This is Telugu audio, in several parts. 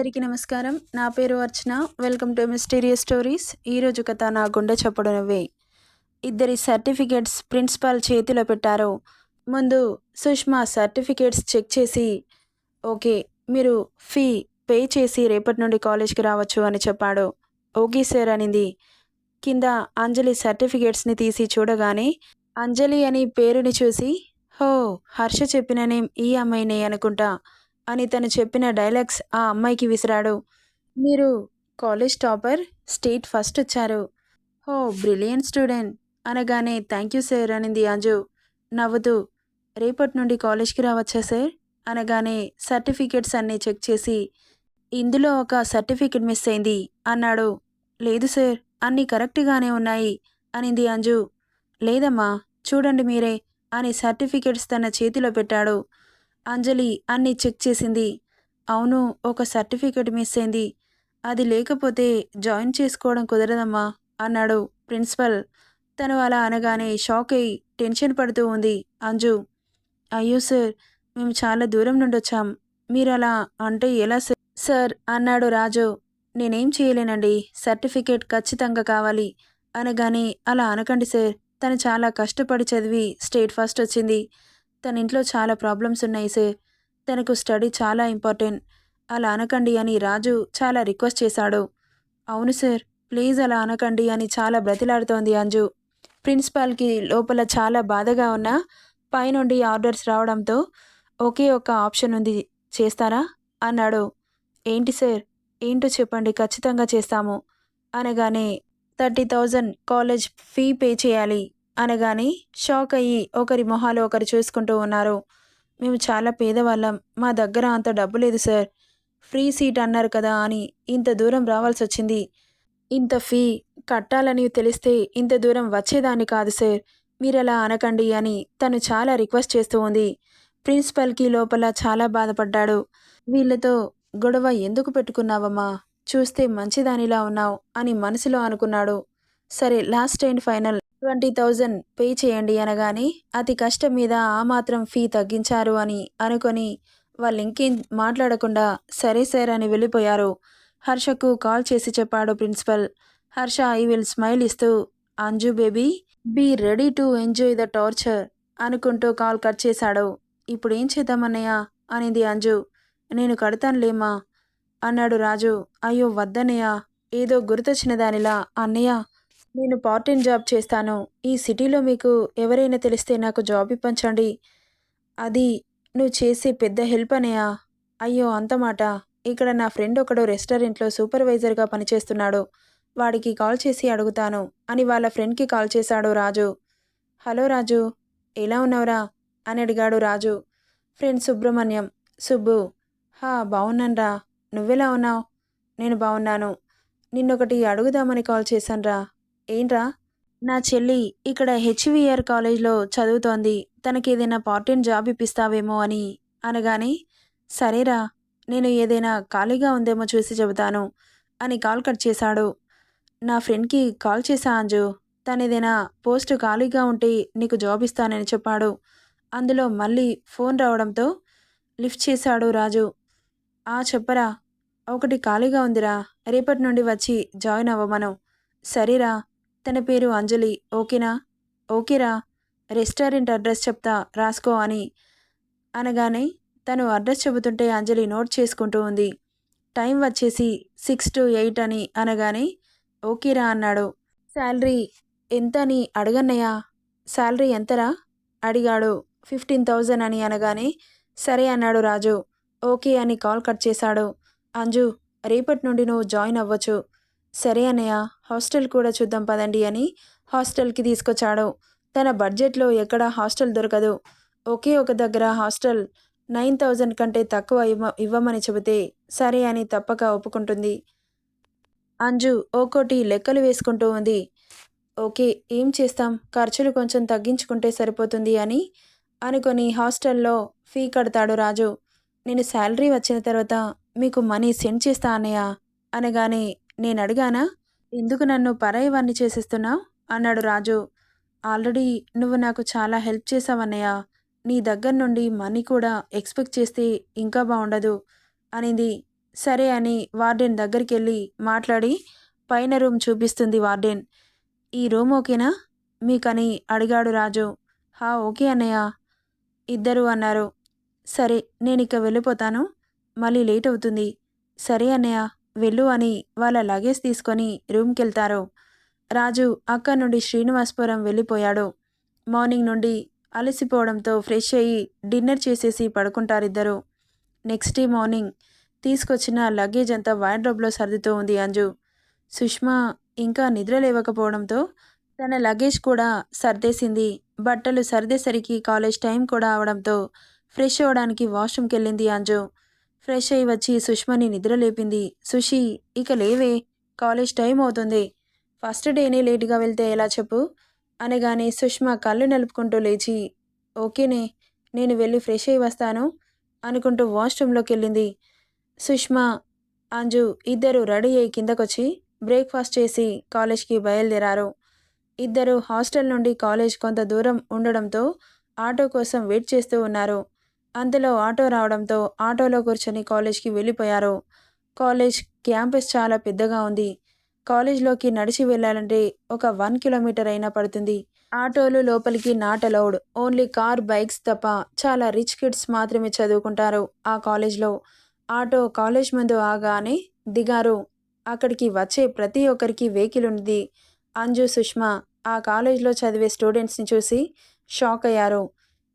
అందరికీ నమస్కారం. నా పేరు Archana. Welcome to mysterious stories. ఈరోజు కథ నా గుండె చప్పుడు నువ్వే. ఇద్దరి సర్టిఫికేట్స్ ప్రిన్సిపాల్ చేతిలో పెట్టారు. ముందు సుష్మా సర్టిఫికేట్స్ చెక్ చేసి ఓకే మీరు ఫీ పే చేసి రేపటి నుండి కాలేజ్కి రావచ్చు అని చెప్పాడు. ఓకే సార్ అనింది. కింద అంజలి సర్టిఫికేట్స్ని తీసి చూడగానే అంజలి అని పేరుని చూసి హో హర్ష చెప్పిన నేమ్ ఈ అమ్మాయినే అనుకుంటా. అని తను చెప్పిన డైలాగ్స్ ఆ అమ్మాయికి విసిరాడు. మీరు కాలేజ్ టాపర్ స్టేట్ ఫస్ట్ వచ్చారు. Oh brilliant student. అనగానే థ్యాంక్ యూ సార్ అనింది అంజు. నవ్వుతూ రేపటి నుండి కాలేజ్కి రావచ్చా సార్? అనగానే సర్టిఫికేట్స్ అన్నీ చెక్ చేసి ఇందులో ఒక సర్టిఫికేట్ మిస్ అయింది. అన్నాడు. లేదు సార్ అన్నీ కరెక్ట్గానే ఉన్నాయి అనింది అంజు. లేదమ్మా చూడండి మీరే అని సర్టిఫికేట్స్ తన చేతిలో పెట్టాడు. అంజలి అన్నీ చెక్ చేసింది. అవును ఒక సర్టిఫికేట్ మిస్ అయింది. అది లేకపోతే జాయిన్ చేసుకోవడం కుదరదమ్మా అన్నాడు ప్రిన్సిపల్. తను అలా అనగానే షాక్ అయి టెన్షన్ పడుతూ ఉంది అంజు. అయ్యో సార్ మేము చాలా దూరం నుండి వచ్చాం. మీరు అలా అంటే ఎలా సార్? సార్ అన్నాడు రాజు. నేనేం చేయలేనండి సర్టిఫికేట్ ఖచ్చితంగా కావాలి అనగానే అలా అనకండి సార్. తను చాలా కష్టపడి చదివి స్టేట్ ఫస్ట్ వచ్చింది. తన ఇంట్లో చాలా ప్రాబ్లమ్స్ ఉన్నాయి సార్ తనకు స్టడీ చాలా ఇంపార్టెంట్. అలా అనకండి అని రాజు చాలా రిక్వెస్ట్ చేశాడు. అవును సార్. ప్లీజ్ అలా అనకండి అని చాలా బ్రతిలాడుతోంది అంజు. ప్రిన్సిపాల్కి లోపల చాలా బాధగా ఉన్న పైనుండి ఆర్డర్స్ రావడంతో ఒకే ఒక ఆప్షన్ ఉంది చేస్తారా? అన్నాడు. ఏంటి సార్? ఏంటో చెప్పండి ఖచ్చితంగా చేస్తాము. అనగానే thirty thousand college fee pay చేయాలి. అనగానే షాక్ అయ్యి ఒకరి మొహాలు ఒకరు చూసుకుంటూ ఉన్నారు. మేము చాలా పేదవాళ్ళం. మా దగ్గర అంత డబ్బు లేదు సార్. ఫ్రీ సీట్ అన్నారు కదా అని ఇంత దూరం రావాల్సి వచ్చింది. ఇంత ఫీ కట్టాలని తెలిస్తే ఇంత దూరం వచ్చేదాన్ని కాదు సార్. మీరలా అనకండి అని తను చాలా రిక్వెస్ట్ చేస్తూ ఉంది. ప్రిన్సిపల్కి లోపల చాలా బాధపడ్డాడు. వీళ్ళతో గొడవ ఎందుకు పెట్టుకున్నావమ్మా? చూస్తే మంచిదానిలా ఉన్నావు అని మనసులో అనుకున్నాడు. సరే last and final twenty thousand pay చేయండి అనగానే అతి కష్టం మీద ఆ మాత్రం ఫీ తగ్గించారు అని అనుకొని వాళ్ళు ఇంకేం మాట్లాడకుండా సరే సార్ అని వెళ్ళిపోయారు. హర్షకు కాల్ చేసి చెప్పాడు principal. Harsha I will smile ఇస్తూ Anju baby be ready to enjoy the torture అనుకుంటూ కాల్ కట్ చేశాడు. ఇప్పుడు ఏం చేద్దామన్నయ్య అనింది అంజు. నేను కడతానులేమా అన్నాడు రాజు. అయ్యో వద్దన్నయ్య ఏదో గుర్తొచ్చిన దానిలా అన్నయ్య నేను పార్ట్ టైం జాబ్ చేస్తాను. ఈ సిటీలో మీకు ఎవరైనా తెలిస్తే నాకు జాబ్ ఇప్పించండి. అది నువ్వు చేసే పెద్ద హెల్ప్ అనయా. అయ్యో అంతమాట ఇక్కడ నా ఫ్రెండ్ ఒకడు రెస్టారెంట్లో సూపర్వైజర్గా పనిచేస్తున్నాడు. వాడికి కాల్ చేసి అడుగుతాను. అని వాళ్ళ ఫ్రెండ్కి కాల్ చేశాడు రాజు. హలో రాజు. ఎలా ఉన్నావురా? అని అడిగాడు రాజు. ఫ్రెండ్ సుబ్రహ్మణ్యం. సుబ్బు. హా బాగున్నానురా నువ్వెలా ఉన్నావు? నేను బాగున్నాను నిన్నొకటి అడుగుదామని కాల్ చేశానురా. ఏంట్రా? నా చెల్లి ఇక్కడ హెచ్విఆర్ కాలేజ్లో చదువుతోంది. తనకి ఏదైనా పార్ట్ టైం జాబ్ ఇప్పిస్తావేమో అని అనగానే సరేరా నేను ఏదైనా ఖాళీగా ఉందేమో చూసి చెబుతాను అని కాల్ కట్ చేశాడు. నా ఫ్రెండ్కి కాల్ చేశా అంజు తను ఏదైనా పోస్ట్ ఖాళీగా ఉంటే నీకు జాబ్ ఇస్తానని చెప్పాడు. అందులో మళ్ళీ ఫోన్ రావడంతో లిఫ్ట్ చేశాడు రాజు. ఆ చెప్పరా ఒకటి ఖాళీగా ఉందిరా రేపటి నుండి వచ్చి జాయిన్ అవ్వమను సరేరా తన పేరు అంజలి. ఓకేనా? ఓకేరా. రెస్టారెంట్ అడ్రస్ చెప్తా రాసుకో అని అనగానే తను అడ్రస్ చెబుతుంటే అంజలి నోట్ చేసుకుంటూ ఉంది. టైం వచ్చేసి సిక్స్ టు ఎయిట్ అని అనగానే ఓకేరా అన్నాడు. శాలరీ ఎంత అని అడగన్నయ్యా. శాలరీ ఎంతరా? అడిగాడు. ఫిఫ్టీన్ థౌజండ్ అని అనగానే సరే అన్నాడు రాజు. ఓకే అని కాల్ కట్ చేశాడు. అంజు రేపటి నుండి నువ్వు జాయిన్ అవ్వచ్చు. సరే అన్నయ్య హాస్టల్ కూడా చూద్దాం పదండి అని హాస్టల్కి తీసుకొచ్చాడు. తన బడ్జెట్లో ఎక్కడ హాస్టల్ దొరకదు. ఒకే ఒక దగ్గర హాస్టల్ నైన్ థౌజండ్ కంటే తక్కువ ఇవ్వ ఇవ్వమని చెబితే సరే అని తప్పక ఒప్పుకుంటుంది. అంజు ఒక్కోటి లెక్కలు వేసుకుంటూ ఉంది. ఓకే ఏం చేస్తాం? ఖర్చులు కొంచెం తగ్గించుకుంటే సరిపోతుంది అని అనుకొని హాస్టల్లో ఫీ కడతాడు రాజు. నేను శాలరీ వచ్చిన తర్వాత మీకు మనీ సెండ్ చేస్తా అన్నయ్య అనగానే నేను అడిగానా ఎందుకు నన్ను పరాయివాన్ని చేసేస్తున్నావు? అన్నాడు రాజు. ఆల్రెడీ నువ్వు నాకు చాలా హెల్ప్ చేసావన్నయ్య నీ దగ్గర నుండి మనీ కూడా ఎక్స్పెక్ట్ చేస్తే ఇంకా బాగుండదు అనింది. సరే అని వార్డెన్ దగ్గరికి వెళ్ళి మాట్లాడి పైన రూమ్ చూపిస్తుంది వార్డెన్. ఈ రూమ్ ఓకేనా? మీకని అడిగాడు రాజు. హా ఓకే అన్నయ్య. ఇద్దరు అన్నారు. సరే నేను ఇక వెళ్ళిపోతాను. మళ్ళీ లేట్ అవుతుంది. సరే అన్నయ్య. వెళ్ళు అని వాళ్ళ లగేజ్ తీసుకొని రూమ్కి వెళ్తారు రాజు అక్కడి నుండి శ్రీనివాసపురం వెళ్ళిపోయాడు. మార్నింగ్ నుండి అలసిపోవడంతో ఫ్రెష్ అయ్యి డిన్నర్ చేసేసి పడుకుంటారిద్దరు. నెక్స్ట్ డే మార్నింగ్ తీసుకొచ్చిన లగేజ్ అంతా వార్డ్రోబ్లో సర్దుతూ ఉంది అంజు. సుష్మా ఇంకా నిద్ర లేవకపోవడంతో తన లగేజ్ కూడా సర్దేసింది. బట్టలు సర్దేసరికి కాలేజ్ టైం కూడా అవడంతో ఫ్రెష్ అవ్వడానికి వాష్రూమ్కి వెళ్ళింది అంజు. ఫ్రెష్ అయి వచ్చి సుష్మని నిద్ర లేపింది. సుషి ఇక లేవే. కాలేజ్ టైం అవుతుంది. ఫస్ట్ డేనే లేటుగా వెళ్తే ఎలా చెప్పు? అనగానే సుష్మా కళ్ళు నలుపుకుంటూ లేచి ఓకేనే నేను వెళ్ళి ఫ్రెష్ అయి వస్తాను అనుకుంటూ వాష్రూమ్లోకి వెళ్ళింది సుష్మా అంజు ఇద్దరు రెడీ అయ్యి కిందకొచ్చి బ్రేక్ఫాస్ట్ చేసి కాలేజ్కి బయలుదేరారు. ఇద్దరు హాస్టల్ నుండి కాలేజ్ కొంత దూరం ఉండడంతో ఆటో కోసం వెయిట్ చేస్తూ ఉన్నారు. అంతలో ఆటో రావడంతో ఆటోలో కూర్చొని కాలేజ్కి వెళ్ళిపోయారు. కాలేజ్ క్యాంపస్ చాలా పెద్దగా ఉంది. కాలేజ్లోకి నడిచి వెళ్ళాలంటే ఒక వన్ కిలోమీటర్ అయినా పడుతుంది. ఆటోలు లోపలికి not allowed. Only car bikes తప్ప చాలా రిచ్ కిడ్స్ మాత్రమే చదువుకుంటారు ఆ కాలేజ్లో. ఆటో కాలేజ్ ముందు ఆగానే దిగారు. అక్కడికి వచ్చే ప్రతి ఒక్కరికి వెహికల్ ఉంది అంజు సుష్మా ఆ కాలేజ్లో చదివే స్టూడెంట్స్ని చూసి షాక్ అయ్యారు.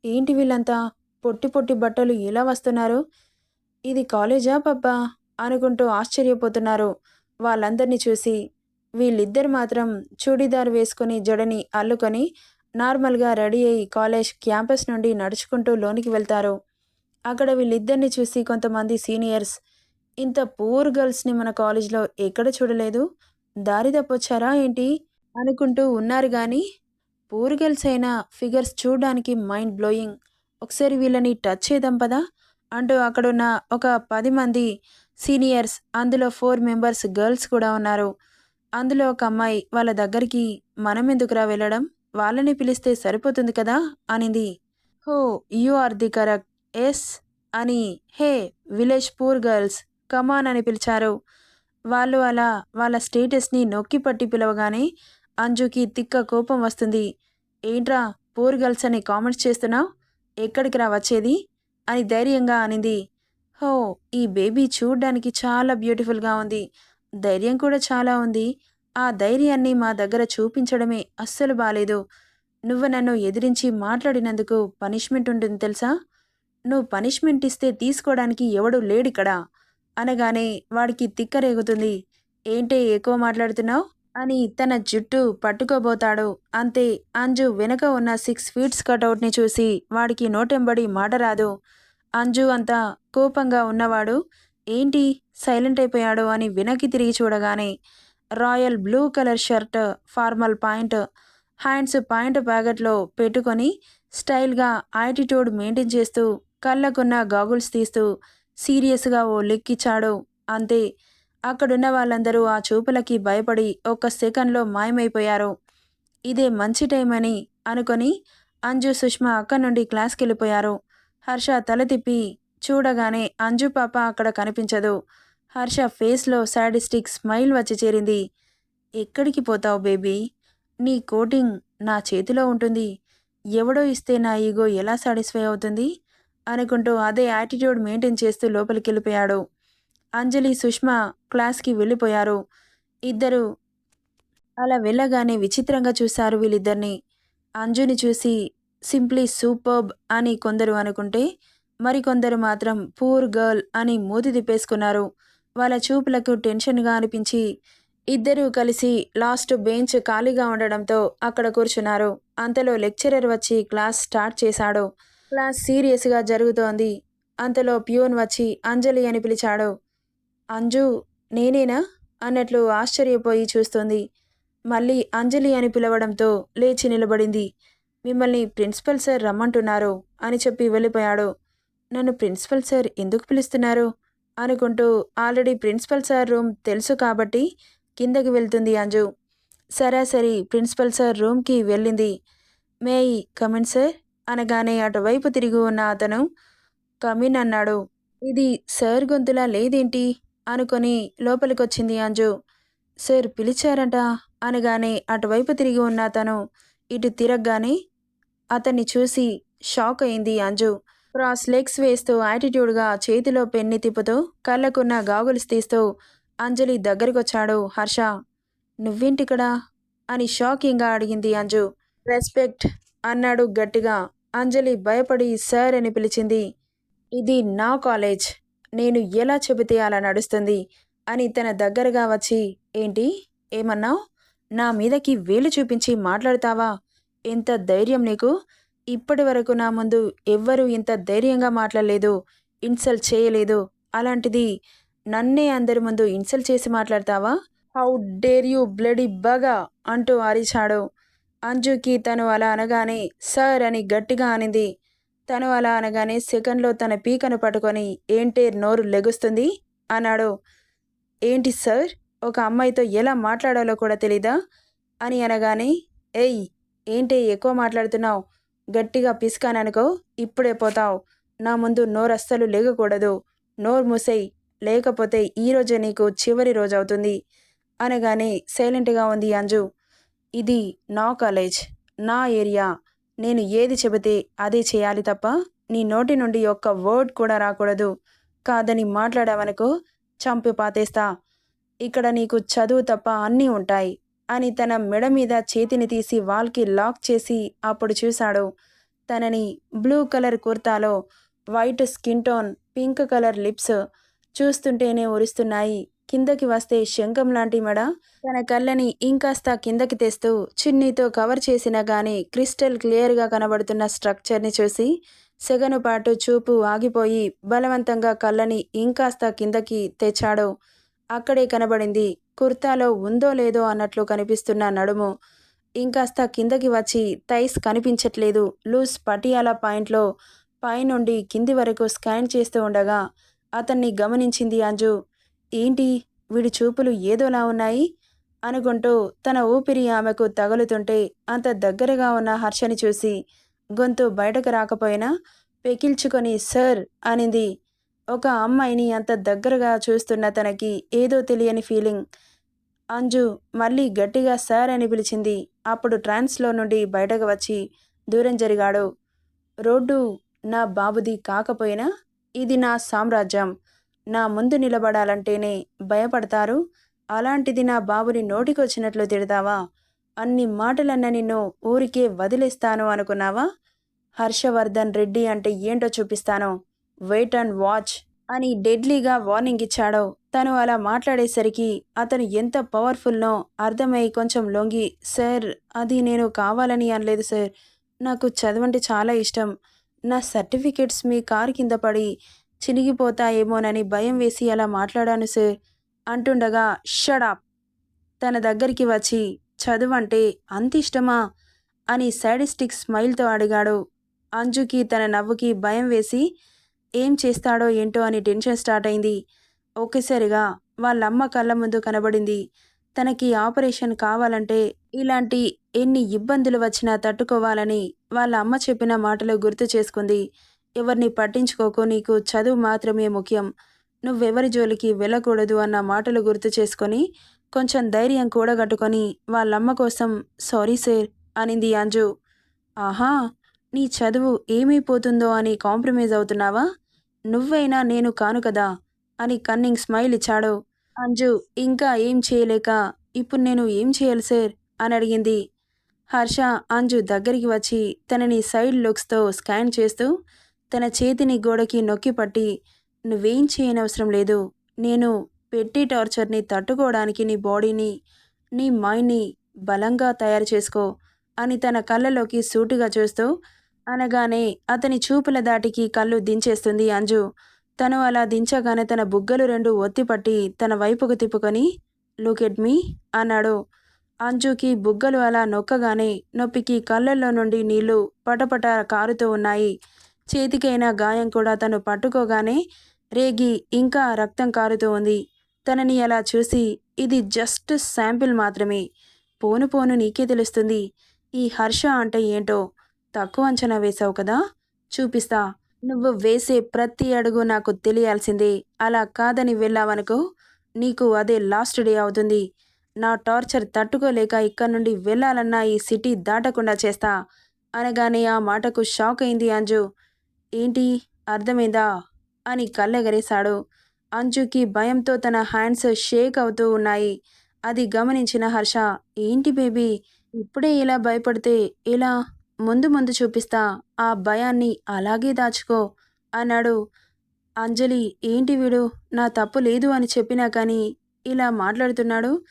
ఏంటి వీళ్ళంతా? పొట్టి పొట్టి బట్టలు ఎలా వస్తున్నారు? ఇది కాలేజా పబ్బా? అనుకుంటూ ఆశ్చర్యపోతున్నారు వాళ్ళందరినీ చూసి. వీళ్ళిద్దరు మాత్రం చూడీదార్ వేసుకొని జడని అల్లుకొని నార్మల్గా రెడీ అయ్యి కాలేజ్ క్యాంపస్ నుండి నడుచుకుంటూ లోనికి వెళ్తారు. అక్కడ వీళ్ళిద్దరిని చూసి కొంతమంది సీనియర్స్ ఇంత పూర్ గర్ల్స్ని మన కాలేజ్లో ఎక్కడ చూడలేదు? దారి తప్పొచ్చారా ఏంటి? అనుకుంటూ ఉన్నారు కానీ పూర్ గర్ల్స్ అయిన ఫిగర్స్ చూడడానికి మైండ్ బ్లోయింగ్ ఒకసారి వీళ్ళని టచ్ చేద్దాం పదా? అంటూ అక్కడున్న ఒక పది మంది సీనియర్స్ అందులో ఫోర్ మెంబర్స్ గర్ల్స్ కూడా ఉన్నారు. అందులో ఒక అమ్మాయి వాళ్ళ దగ్గరికి మనం ఎందుకురా వెళ్ళడం? వాళ్ళని పిలిస్తే సరిపోతుంది కదా? అనింది. హో you are the correct yes అని hey village poor girls come on అని పిలిచారు. వాళ్ళు అలా వాళ్ళ స్టేటస్ని నొక్కి పట్టి పిలవగానే అంజుకి తిక్క కోపం వస్తుంది. ఏంట్రా పూర్ గర్ల్స్ అని కామెంట్స్ చేస్తున్నావు? ఎక్కడికి రా వచ్చేది? అని ధైర్యంగా అనింది. హో ఈ బేబీ చూడ్డానికి చాలా బ్యూటిఫుల్గా ఉంది. ధైర్యం కూడా చాలా ఉంది. ఆ ధైర్యాన్ని మా దగ్గర చూపించడమే అస్సలు బాలేదు. నువ్వు నన్ను ఎదిరించి మాట్లాడినందుకు పనిష్మెంట్ ఉంటుంది తెలుసా? నువ్వు పనిష్మెంట్ ఇస్తే తీసుకోవడానికి ఎవడు లేడిక్కడ? అనగానే వాడికి తిక్కరేగుతుంది ఏంటే ఎక్కువ మాట్లాడుతున్నావు? అని తన జుట్టు పట్టుకోబోతాడు. అంతే అంజు వెనక ఉన్న సిక్స్ ఫీట్స్ కటౌట్ని చూసి వాడికి నోటెంబడి మాట రాదు. అంజు అంతా కోపంగా ఉన్నవాడు ఏంటి? సైలెంట్ అయిపోయాడు అని వెనక్కి తిరిగి చూడగానే royal blue colour shirt formal pant hands pant ప్యాకెట్లో పెట్టుకొని స్టైల్గా యాటిట్యూడ్ మెయింటైన్ చేస్తూ కళ్ళకున్న గాగుల్స్ తీస్తూ సీరియస్గా ఓ లెక్కిచ్చాడు. అంతే అక్కడున్న వాళ్ళందరూ ఆ చూపులకి భయపడి ఒక్క సెకండ్లో మాయమైపోయారు. ఇదే మంచి టైం అని అనుకొని అంజు సుష్మా అక్కడి నుండి క్లాస్కి వెళ్ళిపోయారు హర్ష తల తిప్పి చూడగానే అంజు పాప అక్కడ కనిపించదు. హర్ష ఫేస్లో సాడిస్టిక్ స్మైల్ వచ్చి చేరింది. ఎక్కడికి పోతావు బేబీ? నీ కోటింగ్ నా చేతిలో ఉంటుంది. ఎవడో ఇస్తే నా ఈగో ఎలా సాటిస్ఫై అవుతుంది? అనుకుంటూ అదే యాటిట్యూడ్ మెయింటైన్ చేస్తూ లోపలికి వెళ్ళిపోయాడు అంజలి సుష్మా క్లాస్కి వెళ్ళిపోయారు. ఇద్దరు అలా వెళ్ళగానే విచిత్రంగా చూశారు వీళ్ళిద్దరిని. అంజుని చూసి సింప్లీ సూపర్బ్ అని కొందరు అనుకుంటే మరికొందరు మాత్రం పూర్ గర్ల్ అని మూతి తిప్పేసుకున్నారు. వాళ్ళ చూపులకు టెన్షన్గా అనిపించి ఇద్దరూ కలిసి లాస్ట్ బెంచ్ ఖాళీగా ఉండడంతో అక్కడ కూర్చున్నారు. అంతలో లెక్చరర్ వచ్చి క్లాస్ స్టార్ట్ చేశాడు. క్లాస్ సీరియస్గా జరుగుతోంది. అంతలో ప్యూన్ వచ్చి అంజలి అని పిలిచాడు. అంజు నేనేనా? అన్నట్లు ఆశ్చర్యపోయి చూస్తోంది. మళ్ళీ అంజలి అని పిలవడంతో లేచి నిలబడింది. మిమ్మల్ని ప్రిన్సిపల్ సార్ రమ్మంటున్నారు అని చెప్పి వెళ్ళిపోయాడు. నన్ను ప్రిన్సిపల్ సార్ ఎందుకు పిలుస్తున్నారు? అనుకుంటూ ఆల్రెడీ ప్రిన్సిపల్ సార్ రూమ్ తెలుసు కాబట్టి కిందకి వెళ్తుంది అంజు. సరాసరి ప్రిన్సిపల్ సార్ రూమ్కి వెళ్ళింది. మే కమిన్ సార్ అనగానే అటువైపు తిరిగి ఉన్న అతను కమిన్ అన్నాడు. ఇది సార్ గొంతులా లేదేంటి? అనుకొని లోపలికొచ్చింది అంజు. సార్ పిలిచారట అనగానే అటువైపు తిరిగి ఉన్న అతను ఇటు తిరగగానే అతన్ని చూసి షాక్ అయింది అంజు. క్రాస్ లెగ్స్ వేస్తూ యాటిట్యూడ్గా చేతిలో పెన్ని తిప్పుతూ కళ్ళకున్న గాగుల్స్ తీస్తూ అంజలి దగ్గరికొచ్చాడు హర్ష. నువ్వేంటిక్కడ? అని షాకింగ్గా అడిగింది అంజు. రెస్పెక్ట్ అన్నాడు గట్టిగా. అంజలి భయపడి సార్ అని పిలిచింది. ఇది నా కాలేజ్ నేను ఎలా చెబితే అలా నడుస్తుంది? అని తన దగ్గరగా వచ్చి ఏంటి? ఏమన్నావు? నా మీదకి వేలు చూపించి మాట్లాడతావా? ఎంత ధైర్యం నీకు? ఇప్పటి వరకు నా ముందు ఎవ్వరూ ఇంత ధైర్యంగా మాట్లాడలేదు ఇన్సల్ట్ చేయలేదు. అలాంటిది నన్నే అందరి ముందు ఇన్సల్ట్ చేసి మాట్లాడతావా? హౌ డేర్ యూ బ్లడీ బగా! అంటూ అరిచాడు అంజుకి తను అలా అనగానే సార్ అని గట్టిగా అనింది. తను అలా అనగానే సెకండ్లో తన పీకను పట్టుకొని ఏంటే నోరు లెగుస్తుంది? అన్నాడు. ఏంటి సార్? ఒక అమ్మాయితో ఎలా మాట్లాడాలో కూడా తెలీదా? అని అనగానే ఏయ్ ఏంటి ఎక్కువ మాట్లాడుతున్నావు? గట్టిగా పిసుకాననుకో ఇప్పుడే పోతావు. నా ముందు నోరు అస్సలు లేగకూడదు. నోరు మూసేయ్. లేకపోతే ఈరోజు నీకు చివరి రోజు అవుతుంది. అనగానే సైలెంట్గా ఉంది అంజు. ఇది నా కాలేజ్. నా ఏరియా. నేను ఏది చెబితే అదే చేయాలి తప్ప నీ నోటి నుండి ఒక్క వర్డ్ కూడా రాకూడదు. కాదని మాట్లాడావనుకో చంపి పాతేస్తా. ఇక్కడ నీకు చదువు తప్ప అన్నీ ఉంటాయి అని తన మెడ మీద చేతిని తీసి వాల్కి లాక్ చేసి అప్పుడు చూశాడు. తనని blue colour కుర్తాలో white skin tone pink colour lips చూస్తుంటేనే ఉరుస్తున్నాయి కిందకి వస్తే శంఖం లాంటి మెడ. తన కళ్ళని ఇంకాస్త కిందకి తెస్తూ చిన్నీతో కవర్ చేసినా గానీ క్రిస్టల్ క్లియర్గా కనబడుతున్న స్ట్రక్చర్ని చూసి సెగను పాటు చూపు ఆగిపోయి బలవంతంగా కళ్ళని ఇంకాస్త కిందకి తెచ్చాడు. అక్కడే కనబడింది కుర్తాలో ఉందో లేదో అన్నట్లు కనిపిస్తున్న నడుము. ఇంకాస్త కిందకి వచ్చి థైస్ కనిపించట్లేదు. లూజ్ పటియాలా పాయింట్లో పైనుండి కింది వరకు స్కాన్ చేస్తూ ఉండగా అతన్ని గమనించింది అంజు. ఏంటి? వీడి చూపులు ఏదోలా ఉన్నాయి? అనుకుంటూ తన ఊపిరి ఆమెకు తగులుతుంటే అంత దగ్గరగా ఉన్న హర్షని చూసి గొంతు బయటకు రాకపోయినా పెకిల్చుకొని సర్ అనింది. ఒక అమ్మాయిని అంత దగ్గరగా చూస్తున్న తనకి ఏదో తెలియని ఫీలింగ్. అంజు మళ్ళీ గట్టిగా సార్ అని పిలిచింది. అప్పుడు ట్రాన్స్లో నుండి బయటకు వచ్చి దూరం జరిగాడు. రోడ్డు నా బాబుది కాకపోయినా ఇది నా సామ్రాజ్యం. నా ముందు నిలబడాలంటేనే భయపడతారు? అలాంటిది నా బాబుని నోటికొచ్చినట్లు తిడతావా? అన్ని మాటలన్న నిన్ను ఊరికే వదిలేస్తాను అనుకున్నావా? హర్షవర్ధన్ రెడ్డి అంటే ఏంటో చూపిస్తాను. వెయిట్ అండ్ వాచ్ అని డెడ్లీగా వార్నింగ్ ఇచ్చాడో. తను అలా మాట్లాడేసరికి అతను ఎంత పవర్ఫుల్నో అర్థమై కొంచెం లొంగి సార్ అది నేను కావాలని అనలేదు సార్. నాకు చదవంటే చాలా ఇష్టం. నా సర్టిఫికెట్స్ మీ కారు కింద పడి చినిగిపోతాయేమోనని భయం వేసి అలా మాట్లాడాను సార్ అంటుండగా షడాప్ తన దగ్గరికి వచ్చి చదువంటే అంత ఇష్టమా? అని సాడిస్టిక్ స్మైల్తో అడిగాడు. అంజుకి తన నవ్వుకి భయం వేసి ఏం చేస్తాడో ఏంటో అని టెన్షన్ స్టార్ట్ అయింది. ఒకేసారిగా వాళ్ళమ్మ కళ్ళ ముందు కనబడింది. తనకి ఆపరేషన్ కావాలంటే ఇలాంటి ఎన్ని ఇబ్బందులు వచ్చినా తట్టుకోవాలని వాళ్ళ అమ్మ చెప్పిన మాటలు గుర్తు చేసుకుంది. ఎవరిని పట్టించుకోకు నీకు చదువు మాత్రమే ముఖ్యం. నువ్వెవరి జోలికి వెళ్ళకూడదు అన్న మాటలు గుర్తు చేసుకొని కొంచెం ధైర్యం కూడగట్టుకొని వాళ్ళమ్మ కోసం సారీ సార్ అనింది అంజు. ఆహా నీ చదువు ఏమైపోతుందో అని కాంప్రమైజ్ అవుతున్నావా? నువ్వైనా నేను కాను కదా? అని కన్నింగ్ స్మైల్ ఇచ్చాడు. అంజు ఇంకా ఏం చేయలేక ఇప్పుడు నేను ఏం చేయాలి సార్? అని అడిగింది. హర్ష అంజు దగ్గరికి వచ్చి తనని సైడ్ లుక్స్తో స్కాన్ చేస్తూ తన చేతిని గోడకి నొక్కి పట్టి నువ్వేం చేయనవసరం లేదు. నేను పెట్టి టార్చర్ని తట్టుకోవడానికి నీ బాడీని నీ మైండ్ని బలంగా తయారు చేసుకో అని తన కళ్ళలోకి సూటిగా చూస్తూ అనగానే అతని చూపుల దాటికి కళ్ళు దించేస్తుంది అంజు. తను అలా దించగానే తన బుగ్గలు రెండు ఒత్తిపట్టి తన వైపుకు తిప్పుకొని లుకెట్ మీ అన్నాడు. అంజుకి బుగ్గలు అలా నొక్కగానే నొప్పికి కళ్ళల్లో నుండి నీళ్ళు పటపట కారుతూ ఉన్నాయి. చేతికైన గాయం కూడా తను పట్టుకోగానే రేగి ఇంకా రక్తం కారుతూ ఉంది. తనని అలా చూసి ఇది జస్ట్ శాంపిల్ మాత్రమే. పోను పోను నీకే తెలుస్తుంది. ఈ హర్ష అంటే ఏంటో? తక్కువ అంచనా వేశావు కదా? చూపిస్తా. నువ్వు వేసే ప్రతి అడుగు నాకు తెలియాల్సిందే. అలా కాదని వెళ్ళావనుకో నీకు అదే లాస్ట్ డే అవుతుంది. నా టార్చర్ తట్టుకోలేక ఇక్కడ నుండి వెళ్ళాలన్నా ఈ సిటీ దాటకుండా చేస్తా. అనగానే ఆ మాటకు షాక్ అయింది అంజు. ఏంటి? అర్థమైందా? అని కళ్ళెగరేశాడు. అంజుకి భయంతో తన హ్యాండ్స్ షేక్ అవుతూ ఉన్నాయి. అది గమనించిన హర్ష ఏంటి బేబీ? ఇప్పుడే ఇలా భయపడితే ఇలా ముందు ముందు చూపిస్తా. ఆ భయాన్ని అలాగే దాచుకో అన్నాడు. అంజలి ఏంటి వీడు? నా తప్పు లేదు అని చెప్పినా కానీ ఇలా మాట్లాడుతున్నాడు?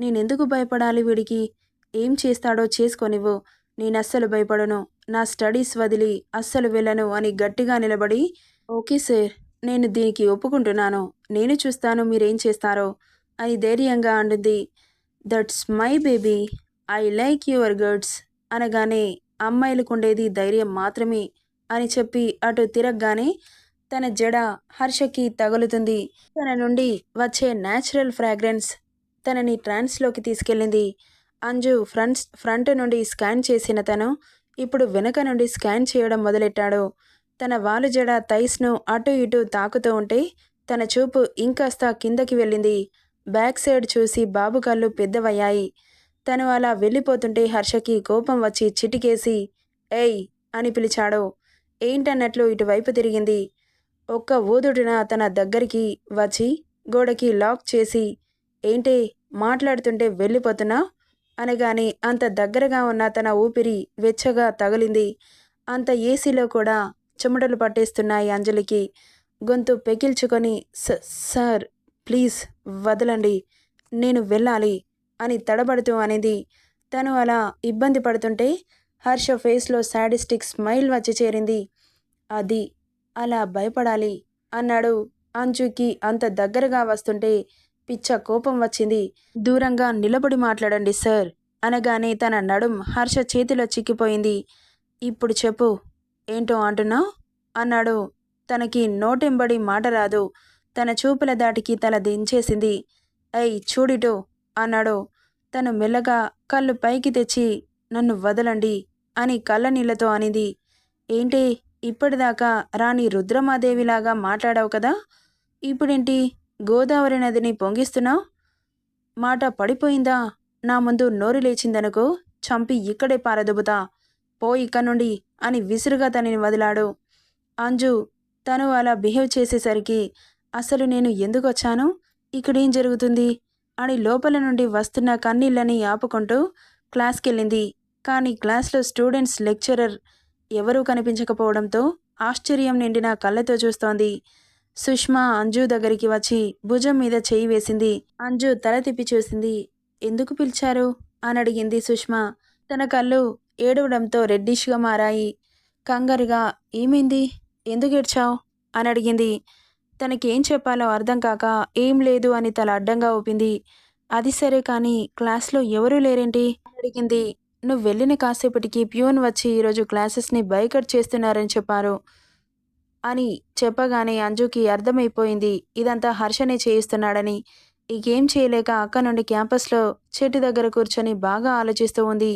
నేనెందుకు భయపడాలి వీడికి? ఏం చేస్తాడో చేసుకోనివ్వు. నేనస్సలు భయపడను. నా స్టడీస్ వదిలి అస్సలు వెళ్ళను అని గట్టిగా నిలబడి ఓకే సార్ నేను దీనికి ఒప్పుకుంటున్నాను. నేను చూస్తాను మీరేం చేస్తారో. అని ధైర్యంగా అంటుంది. That's my baby I like your guts అనగానే అమ్మాయిలకు ఉండేది ధైర్యం మాత్రమే అని చెప్పి అటు తిరగగానే తన జడ హర్షకి తగులుతుంది. తన నుండి వచ్చే న్యాచురల్ ఫ్రాగ్రెన్స్ తనని ట్రాన్స్లోకి తీసుకెళ్ళింది. అంజు ఫ్రంట్స్ ఫ్రంట్ నుండి స్కాన్ చేసిన తను ఇప్పుడు వెనక నుండి స్కాన్ చేయడం మొదలెట్టాడు. తన వాలు జడ థైస్ను అటు ఇటు తాకుతూ ఉంటే తన చూపు ఇంకాస్త కిందకి వెళ్ళింది. బ్యాక్ సైడ్ చూసి బాబు కళ్ళు పెద్దవయ్యాయి. తను అలా వెళ్ళిపోతుంటే హర్షకి కోపం వచ్చి చిటికేసి ఏయ్! అని పిలిచాడు. ఏంటన్నట్లు ఇటువైపు తిరిగింది? ఒక్క ఊదుడిన తన దగ్గరికి వచ్చి గోడకి లాక్ చేసి ఏంటి మాట్లాడుతుంటే వెళ్ళిపోతున్నా? అనగానే అంత దగ్గరగా ఉన్న తన ఊపిరి వెచ్చగా తగిలింది. అంత ఏసీలో కూడా చెమటలు పట్టేస్తున్నాయి అంజలికి. గొంతు పెకిల్చుకొని సార్ ప్లీజ్ వదలండి నేను వెళ్ళాలి అని తడబడుతూ అనేది. తను అలా ఇబ్బంది పడుతుంటే హర్ష ఫేస్లో సాడిస్టిక్ స్మైల్ వచ్చి చేరింది. అది అలా భయపడాలి అన్నాడు అంచుకి అంత దగ్గరగా వస్తుంటే పిచ్చ కోపం వచ్చింది. దూరంగా నిలబడి మాట్లాడండి సార్ అనగానే తన నడుం హర్ష చేతిలో చిక్కిపోయింది. ఇప్పుడు చెప్పు ఏంటో అంటున్నావు అన్నాడు. తనకి నోటెంబడి మాట రాదు. తన చూపుల దాటికి తల దించేసింది. అయ్ చూడిటో అన్నాడు. తను మెల్లగా కళ్ళు పైకి తెచ్చి నన్ను వదలండి అని కళ్ళనీళ్ళతో అనింది. ఏంటి ఇప్పటిదాకా రాణి రుద్రమాదేవిలాగా మాట్లాడావు కదా? ఇప్పుడేంటి? గోదావరి నదిని పొంగిస్తున్నావు? మాట పడిపోయిందా? నా ముందు నోరు లేచిందనుకో చంపి ఇక్కడే పారదుబుతా పో ఇక్క నుండి అని విసురుగా తనని వదిలాడు. అంజు తను అలా బిహేవ్ చేసేసరికి అసలు నేను ఎందుకు వచ్చాను? ఇక్కడేం జరుగుతుంది? అని లోపల నుండి వస్తున్న కన్నీళ్ళని ఆపుకుంటూ క్లాస్కెళ్ళింది. కానీ క్లాస్లో స్టూడెంట్స్ లెక్చరర్ ఎవరూ కనిపించకపోవడంతో ఆశ్చర్యం నిండిన కళ్ళతో చూస్తోంది. సుష్మా అంజు దగ్గరికి వచ్చి భుజం మీద చేయి వేసింది. అంజు తల తిప్పి చూసింది. ఎందుకు పిలిచారు? అని అడిగింది సుష్మా. తన కళ్ళు ఏడవడంతో రెడ్డిష్గా మారాయి. కంగారుగా ఏమైంది? ఎందుకు ఏడ్చావు? అని అడిగింది. తనకేం చెప్పాలో అర్థం కాక ఏం లేదు అని తల అడ్డంగా ఊపింది. అది సరే కానీ క్లాస్లో ఎవరూ లేరేంటి? అడిగింది. నువ్వు వెళ్ళిన కాసేపటికి ప్యూన్ వచ్చి ఈరోజు క్లాసెస్ని బైకట్ చేస్తున్నారని చెప్పారు. అని చెప్పగానే అంజుకి అర్థమైపోయింది. ఇదంతా హర్షనే చేయిస్తున్నాడని. ఇంకేం చేయలేక అక్క నుండి క్యాంపస్లో చెట్టు దగ్గర కూర్చొని బాగా ఆలోచిస్తూ ఉంది.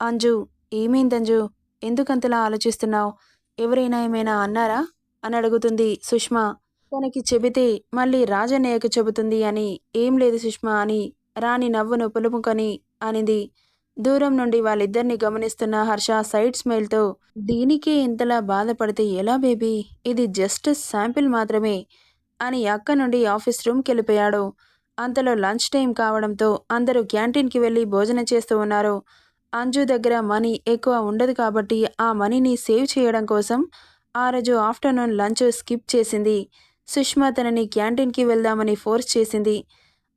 అంజు ఏమైందంజు ఎందుకంతలా ఆలోచిస్తున్నావు? ఎవరైనా ఏమైనా అన్నారా? అని అడుగుతుంది సుష్మా. తనకి చెబితే మళ్ళీ రాజన్నయ్యకు చెబుతుంది అని. ఏం లేదు సుష్మా అని రాణి నవ్వును పులుముకొని అనింది. దూరం నుండి వాళ్ళిద్దరిని గమనిస్తున్న హర్ష సైడ్ స్మైల్తో దీనికి ఇంతలా బాధపడితే ఎలా బేబీ? ఇది జస్ట్ శాంపిల్ మాత్రమే అని అక్క నుండి ఆఫీస్ రూమ్కి వెళ్ళిపోయాడు అంతలో లంచ్ టైం కావడంతో అందరూ క్యాంటీన్కి వెళ్ళి భోజనం చేస్తూ ఉన్నారు. అంజు దగ్గర మనీ ఎక్కువ ఉండదు కాబట్టి ఆ మనీని సేవ్ చేయడం కోసం ఆ రోజు ఆఫ్టర్నూన్ లంచ్ స్కిప్ చేసింది. సుష్మా తనని క్యాంటీన్కి వెళ్దామని ఫోర్స్ చేసింది.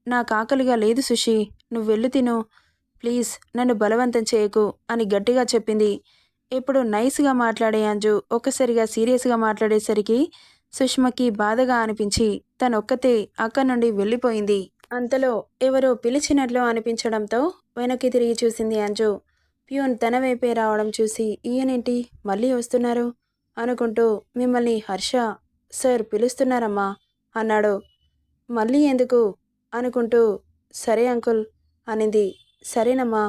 నాకు ఆకలిగా లేదు సుషి. నువ్వు వెళ్ళు తిను. ప్లీజ్ నన్ను బలవంతం చేయకు అని గట్టిగా చెప్పింది. ఇప్పుడు నైస్గా మాట్లాడే అంజు ఒక్కసారిగా సీరియస్గా మాట్లాడేసరికి సుష్మకి బాధగా అనిపించి తనొక్కతే అక్కడి నుండి వెళ్ళిపోయింది. అంతలో ఎవరో పిలిచినట్లు అనిపించడంతో వెనక్కి తిరిగి చూసింది అంజు. ప్యూన్ తన వైపే రావడం చూసి ఈయనేంటి మళ్ళీ వస్తున్నారు? అనుకుంటూ మిమ్మల్ని హర్ష సార్ పిలుస్తున్నారమ్మా అన్నాడు. మళ్ళీ ఎందుకు? అనుకుంటూ సరే అంకుల్ అనింది. సరేనమ్మా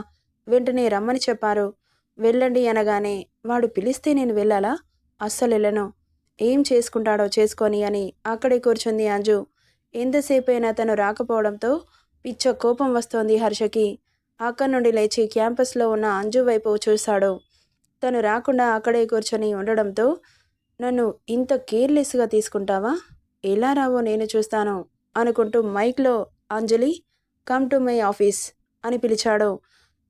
వెంటనే రమ్మని చెప్పారు. వెళ్ళండి అనగానే వాడు పిలిస్తే నేను వెళ్ళాలా? అస్సలు వెళ్ళను ఏం చేసుకుంటాడో చేసుకొని అని అక్కడే కూర్చుంది అంజు. ఎంతసేపైనా తను రాకపోవడంతో పిచ్చ కోపం వస్తోంది హర్షకి. అక్కడి నుండి లేచి క్యాంపస్లో ఉన్న అంజు వైపు చూశాడు తను రాకుండా అక్కడే కూర్చొని ఉండడంతో నన్ను ఇంత కేర్లెస్గా తీసుకుంటావా? ఎలా రావో నేను చూస్తాను అనుకుంటూ మైక్లో Anjali come to my office. అని పిలిచాడు.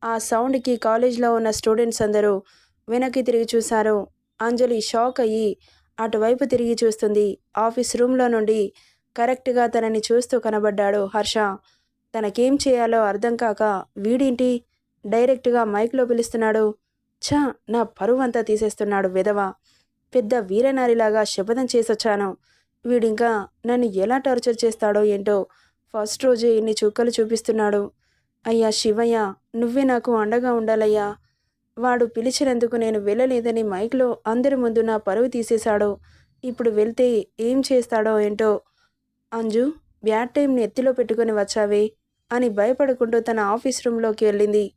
ఆ సౌండ్కి కాలేజ్లో ఉన్న స్టూడెంట్స్ అందరూ వెనక్కి తిరిగి చూశారు. అంజలి షాక్ అయ్యి అటువైపు తిరిగి చూస్తుంది. ఆఫీస్ రూమ్లో నుండి కరెక్ట్గా తనని చూస్తూ కనబడ్డాడు హర్ష. తనకేం చేయాలో అర్థం కాక వీడింటి? డైరెక్ట్గా మైక్లో పిలుస్తున్నాడు. ఛా నా పరువంతా తీసేస్తున్నాడు విధవ. పెద్ద వీరనారిలాగా శపథం చేసొచ్చాను. వీడింకా నన్ను ఎలా టార్చర్ చేస్తాడో ఏంటో ఫస్ట్ రోజే ఇన్ని చుక్కలు చూపిస్తున్నాడు. అయ్యా శివయ్య నువ్వే నాకు అండగా ఉండాలయ్యా. వాడు పిలిచినందుకు నేను వెళ్ళలేదని మైక్లో అందరి ముందు నా పరువు తీసేశాడో. ఇప్పుడు వెళ్తే ఏం చేస్తాడో ఏంటో? అంజు బ్యాడ్ టైంని ఎత్తిలో పెట్టుకుని వచ్చావే అని భయపడుకుంటూ తన ఆఫీస్ రూమ్లోకి వెళ్ళింది.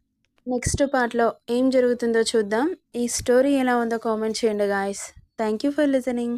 నెక్స్ట్ పార్ట్లో ఏం జరుగుతుందో చూద్దాం. ఈ స్టోరీ ఎలా ఉందో కామెంట్ చేయండి guys. Thank you for listening.